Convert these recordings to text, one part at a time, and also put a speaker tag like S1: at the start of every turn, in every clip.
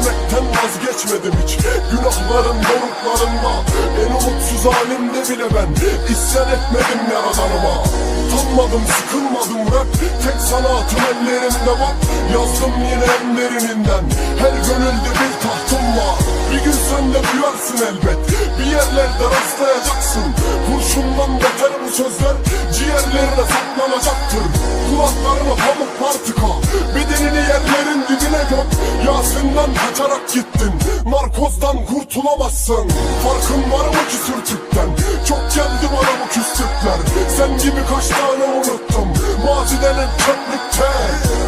S1: demekten vazgeçmedim hiç. Günahların doruklarında En umutsuz halimde bile ben. İsyan etmedim yaradanıma Utanmadım sıkılmadım rap. Tek sanatım ellerimde bak Yazdım yine en derininden. Her gönülde bir tahtım var. Bir gün sen de duyarsın elbet. Bir yerlerde rastlayacaksın. Kurşundan beter bu sözler. Ciğerlerine saplanacaktır Kulaklarına pamuklar tıka göm Kaçarak gittin. Narkozdan kurtulamazsın. Farkın var mı ki sürtükten? Çok geldi bana bu küslükler Sen gibi kaç tane unuttum. Maziden en çöplükte?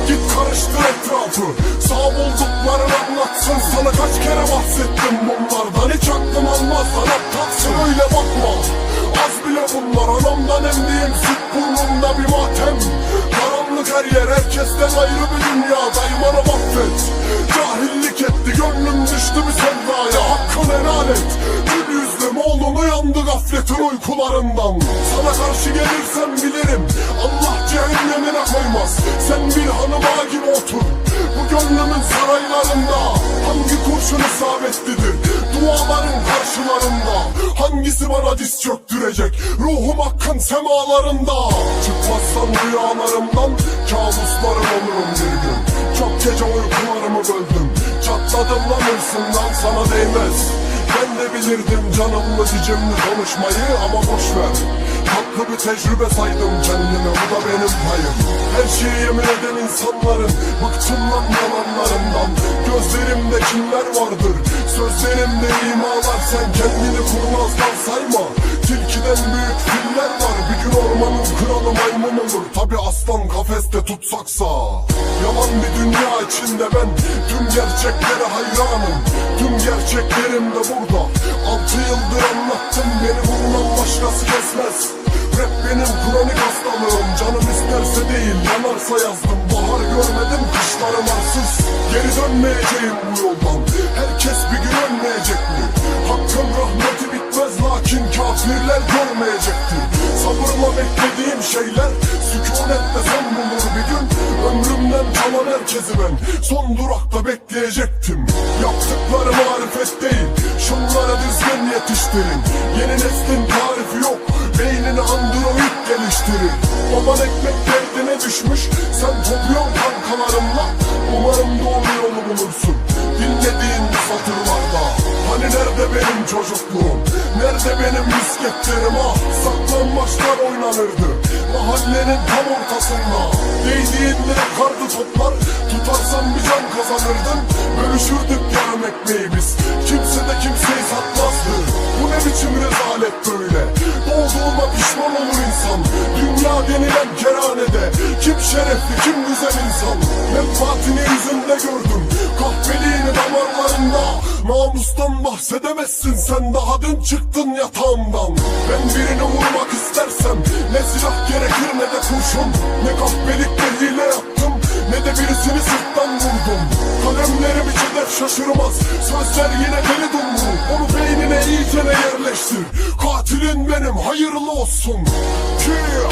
S1: Git karıştır etrafı. Sağ bulduklarını anlatsın. Sana kaç kere bahsettim bunlardan? Hiç aklım almaz. Lan aptalsın Öyle bakma. Az bile bunlar. Anamdan emdiğim süt burnumda bir matem. Karanlık her yer. Herkesten ayrı bir dünya sevdaya Hakkını helal et Gül yüzlüm oğlum uyandı gafletin uykularından. Sana karşı gelirsem bilirim Allah cehennemine koymaz. Sen bir hanıma gibi otur Bu gönlümün saraylarında. Hangi kurşun isabetlidir? Duaların karşılarında. Hangisi bana diz çöktürecek? Ruhum hakkın semalarında. Çıkmazsan rüyalarımdan Kabuslarım olurum bir gün. Çok gece uykularımı böldüm Çatladım lan hırsından sana değmez. Ben de bilirdim canımlı cicimli konuşmayı ama boş ver Haklı bir tecrübe saydım kendime bu da benim payım. Her şeyi yemin eden insanların Bıktım lan yalanlarından Gözlerimde kimler vardır Sözlerimde imalar sen kendini kurnazdan sayma. Tilkiden büyük filler var Bir gün ormanın kralı maymun olur. Tabi aslan kafeste tutsaksa Yalan bir dünya içinde ben Tüm gerçeklere hayranım. Tüm gerçeklerim de burada. Altı yıldır anlattım Beni bundan başkası kesmez Rap benim kronik hastalığım Canım isterse değil yanarsa yazdım. Bahar görmedim kışlarım arsız. Geri dönmeyeceğim bu yoldan. Herkes bir gün ölmeyecek mi? Hakkın rahmeti bitmez lakin kafirler görmeyecektir Sabırla beklediğim şeyler Sükunette son bulur bir gün. Ömrümden çalan herkesi ben Son durakta bekleyecektim. Yaptıkları marifet değil Şunlara düzgün yetiştirin. Yeni neslin tarifi yok Beynini android geliştirir Baban ekmek derdine düşmüş. Sen kopuyorsun kankalarımla Umarım doğru yolu bulursun. Dinlediğin bu satırlarda. Hani nerede benim çocukluğum? Nerede benim misketlerim? Ah Saklanmaçlar oynanırdı. Mahallenin tam ortasında. Değdiğinde kardı toplar? Tutarsan bir can kazanırdın. Bölüşürdük yarım ekmeği biz. Kimse de kimseyi şerefli kim güzel insan? Menfaatini yüzünde gördüm. Kahveliğini damarlarında. Namustan bahsedemezsin sen. Daha dün çıktın yatağımdan. Ben birini vurmak istersem Ne silah gerekir ne de kurşun. Ne kahpelikle hile yaptım Ne de birisini sırttan vurdum. Kalemlerim hiç hedef şaşırmaz. Sözler yine deli dumru Onu beynine iyicene yerleştir. Katilin benim hayırlı olsun. Kia